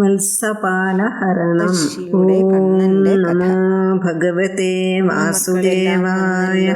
വത്സപാലഹരണം ഭഗവത്തെ വാസുദേവായ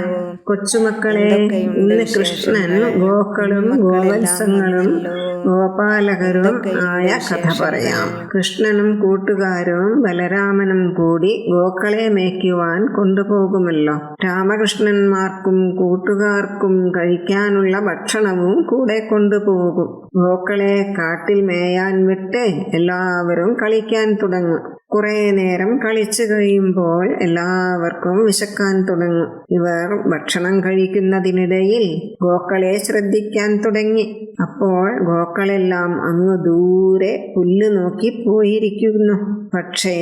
കൊച്ചുമക്കളെ ഇന്ന്? കൃഷ്ണൻ ഗോക്കളും ഗോവത്സങ്ങളും ഗോപാലകരും ആയ കഥ പറയാം. കൃഷ്ണനും കൂട്ടുകാരും ബലരാമനും കൂടി ഗോക്കളെ മേയ്ക്കുവാൻ കൊണ്ടുപോകുമല്ലോ. രാമകൃഷ്ണന്മാർക്കും കൂട്ടുകാർക്കും കഴിക്കാനുള്ള ഭക്ഷണവും കൂടെ കൊണ്ടുപോകും. ഗോക്കളെ കാട്ടിൽ മേയാൻ വിട്ട് എല്ലാവരും കളിക്കാൻ തുടങ്ങും. കുറെ നേരം കളിച്ചു കഴിയുമ്പോൾ എല്ലാവർക്കും വിശക്കാൻ തുടങ്ങും. ഇവർ ഭക്ഷണം കഴിക്കുന്നതിനിടയിൽ ഗോക്കളെ ശ്രദ്ധിക്കാൻ തുടങ്ങി. അപ്പോൾ ഗോക്കളെല്ലാം അങ്ങ് ദൂരെ പുല്ല് നോക്കി പോയിരിക്കുന്നു. പക്ഷേ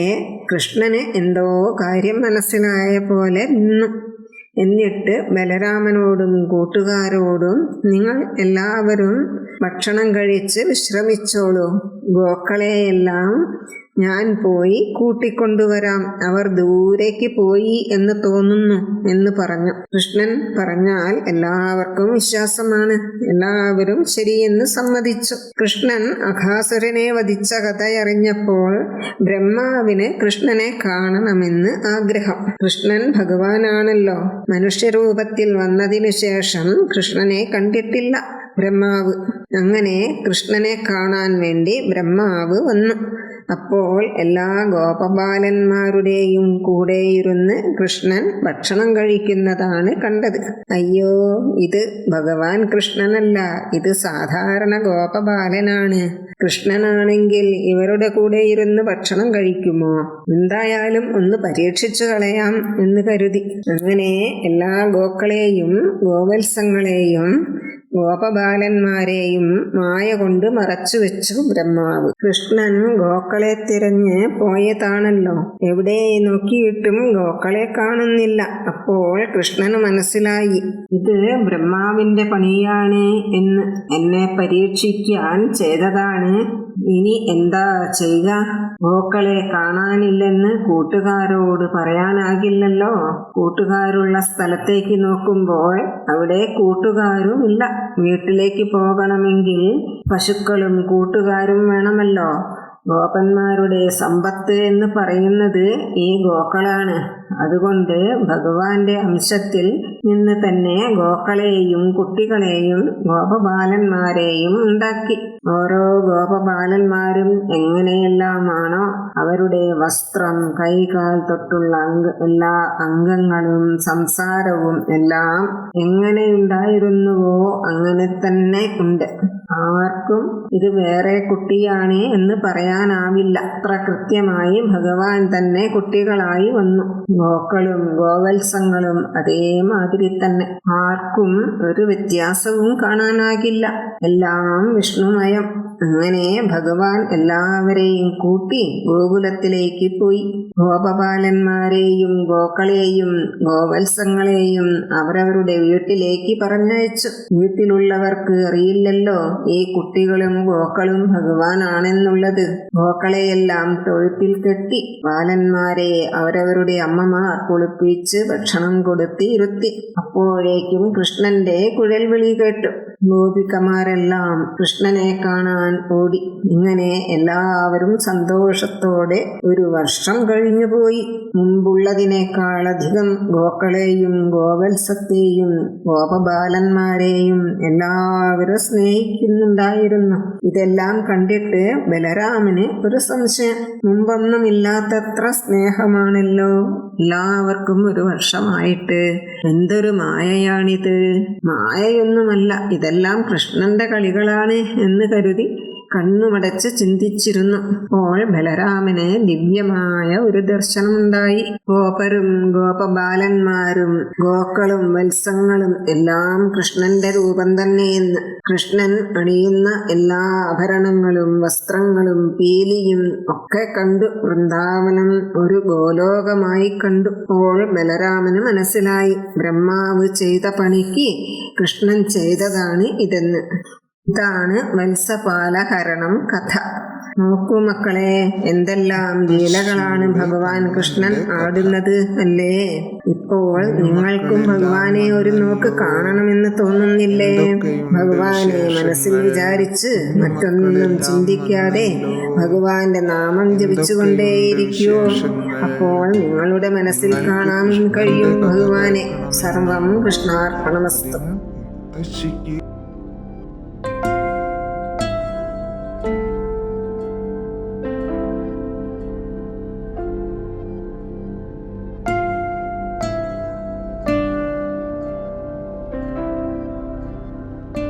കൃഷ്ണന് എന്തോ കാര്യം മനസ്സിലായ പോലെ നിന്നു. എന്നിട്ട് ബലരാമനോടും കൂട്ടുകാരോടും നിങ്ങൾ എല്ലാവരും ഭക്ഷണം കഴിച്ച് വിശ്രമിച്ചോളൂ. ഗോക്കളെയെല്ലാം ഞാൻ പോയി കൂട്ടിക്കൊണ്ടുവരാം. അവർ ദൂരേക്ക് പോയി എന്ന് തോന്നുന്നു എന്ന് പറഞ്ഞു. കൃഷ്ണൻ പറഞ്ഞാൽ എല്ലാവർക്കും വിശ്വാസമാണ്. എല്ലാവരും ശരിയെന്ന് സമ്മതിച്ചു. കൃഷ്ണൻ അഘാസുരനെ വധിച്ച കഥയറിഞ്ഞപ്പോൾ ബ്രഹ്മാവിന് കൃഷ്ണനെ കാണണമെന്ന് ആഗ്രഹം. കൃഷ്ണൻ ഭഗവാനാണല്ലോ. മനുഷ്യരൂപത്തിൽ വന്നതിനു ശേഷം കൃഷ്ണനെ കണ്ടിട്ടില്ല ബ്രഹ്മാവ്. അങ്ങനെ കൃഷ്ണനെ കാണാൻ വേണ്ടി ബ്രഹ്മാവ് വന്നു. അപ്പോൾ എല്ലാ ഗോപബാലന്മാരുടെയും കൂടെയിരുന്ന് കൃഷ്ണൻ ഭക്ഷണം കഴിക്കുന്നതാണ് കണ്ടത്. അയ്യോ ഇത് ഭഗവാൻ കൃഷ്ണനല്ല ഇത് സാധാരണ ഗോപബാലനാണ്. കൃഷ്ണനാണെങ്കിൽ ഇവരുടെ കൂടെ ഇരുന്ന് ഭക്ഷണം കഴിക്കുമോ? എന്തായാലും ഒന്ന് പരീക്ഷിച്ചു കളയാം എന്ന് കരുതി. അങ്ങനെ എല്ലാ ഗോക്കളെയും ഗോവത്സങ്ങളെയും ഗോപബാലന്മാരെയും മായ കൊണ്ട് മറച്ചുവെച്ചു ബ്രഹ്മാവ്. കൃഷ്ണൻ ഗോക്കളെ തിരഞ്ഞ് പോയതാണല്ലോ. എവിടെ നോക്കിയിട്ടും ഗോക്കളെ കാണുന്നില്ല. അപ്പോൾ കൃഷ്ണന് മനസ്സിലായി. ഇത് ബ്രഹ്മാവിന്റെ പണിയാണ് എന്ന് എന്നെ പരീക്ഷിക്കാൻ ചെയ്തതാണ്. ഇനി എന്താ ചെയ്യുക? ഗോക്കളെ കാണാനില്ലെന്ന് കൂട്ടുകാരോട് പറയാനാകില്ലല്ലോ. കൂട്ടുകാരുള്ള സ്ഥലത്തേക്ക് നോക്കുമ്പോൾ അവിടെ കൂട്ടുകാരും ഇല്ല വീട്ടിലേക്ക് പോകണമെങ്കിൽ പശുക്കളും കൂട്ടുകാരും വേണമല്ലോ. ഗോപന്മാരുടെ സമ്പത്ത് എന്ന് പറയുന്നത് ഈ ഗോക്കളാണ്. അതുകൊണ്ട് ഭഗവാന്റെ അംശത്തിൽ നിന്ന് തന്നെ ഗോക്കളെയും കുട്ടികളെയും ഗോപബാലന്മാരെയും ഉണ്ടാക്കി. ഓരോ ഗോപബാലന്മാരും എങ്ങനെയെല്ലാമാണോ അവരുടെ വസ്ത്രം കൈകാൽ തൊട്ടുള്ള എല്ലാ അംഗങ്ങളും സംസാരവും എല്ലാം എങ്ങനെയുണ്ടായിരുന്നുവോ അങ്ങനെ തന്നെ ഉണ്ട്. ആർക്കും ഇത് വേറെ കുട്ടിയാണ് എന്ന് പറയാനാവില്ല. അത്ര കൃത്യമായി ഭഗവാൻ തന്നെ കുട്ടികളായി വന്നു. ഗോക്കളും ഗോവത്സങ്ങളും അതേമാതിരി തന്നെ. ആർക്കും ഒരു വ്യത്യാസവും കാണാനാകില്ല. എല്ലാം വിഷ്ണുമയം моя അങ്ങനെ ഭഗവാൻ എല്ലാവരെയും കൂട്ടി ഗോകുലത്തിലേക്ക് പോയി. ഗോപപാലന്മാരെയും ഗോക്കളെയും ഗോവത്സങ്ങളെയും അവരവരുടെ വീട്ടിലേക്ക് പറഞ്ഞയച്ചു. വീട്ടിലുള്ളവർക്ക് അറിയില്ലല്ലോ ഈ കുട്ടികളും ഗോക്കളും ഭഗവാനാണെന്നുള്ളത്. ഗോക്കളെയെല്ലാം തൊഴുത്തിൽ കെട്ടി ബാലന്മാരെ അവരവരുടെ അമ്മമാർ കുളിപ്പിച്ച് ഭക്ഷണം കൊടുത്തിരുത്തി. അപ്പോഴേക്കും കൃഷ്ണന്റെ കുഴൽ വിളി കേട്ടു. ഗോപികമാരെല്ലാം കൃഷ്ണനെ കാണാൻ ഓടി ഇങ്ങനെ എല്ലാവരും സന്തോഷത്തോടെ ഒരു വർഷം കഴിഞ്ഞുപോയി മുമ്പുള്ളതിനേക്കാളധികം ഗോക്കളെയും ഗോവത്സത്തെയും ഗോപബാലന്മാരെയും എല്ലാവരും സ്നേഹിക്കുന്നുണ്ടായിരുന്നു. ഇതെല്ലാം കണ്ടിട്ട് ബലരാമന് ഒരു സംശയം. മുമ്പൊന്നുമില്ലാത്തത്ര സ്നേഹമാണല്ലോ. എല്ലാവർക്കും ഒരു വർഷമായിട്ട്. എന്തൊരു മായയാണിത്. മായയൊന്നുമല്ല. ഇതെല്ലാം കൃഷ്ണന്റെ കളികളാണ് എന്ന് കരുതി കണ്ണുമടച്ച് ചിന്തിച്ചിരുന്നു. അപ്പോൾ ബലരാമന് ദിവ്യമായ ഒരു ദർശനമുണ്ടായി. ഗോപരും ഗോപബാലന്മാരും ഗോക്കളും വത്സങ്ങളും എല്ലാം കൃഷ്ണന്റെ രൂപം തന്നെയെന്ന്. കൃഷ്ണൻ അണിയുന്ന എല്ലാ ആഭരണങ്ങളും വസ്ത്രങ്ങളും പീലിയും ഒക്കെ കണ്ടു വൃന്ദാവനം ഒരു ഗോലോകമായി കണ്ടു. അപ്പോൾ ബലരാമന് മനസ്സിലായി. ബ്രഹ്മാവ് ചെയ്ത പണിക്ക് കൃഷ്ണൻ ചെയ്തതാണ് ഇതെന്ന്. ഇതാണ് വത്സപാലഹരണം കഥ. നോക്കൂ മക്കളെ എന്തെല്ലാം ലീലകളാണ് ഭഗവാൻ കൃഷ്ണൻ ആടുന്നത് അല്ലേ? ഇപ്പോൾ നിങ്ങൾക്കും ഭഗവാനെ ഒരു നോക്ക് കാണണമെന്ന് തോന്നുന്നില്ലേ? ഭഗവാനെ മനസ്സിൽ വിചാരിച്ച് മറ്റൊന്നും ചിന്തിക്കാതെ ഭഗവാന്റെ നാമം ജപിച്ചുകൊണ്ടേയിരിക്കൂ അപ്പോൾ നിങ്ങളുടെ മനസ്സിൽ കാണാൻ കഴിയും ഭഗവാനെ. സർവം കൃഷ്ണാർപ്പണമസ്തു.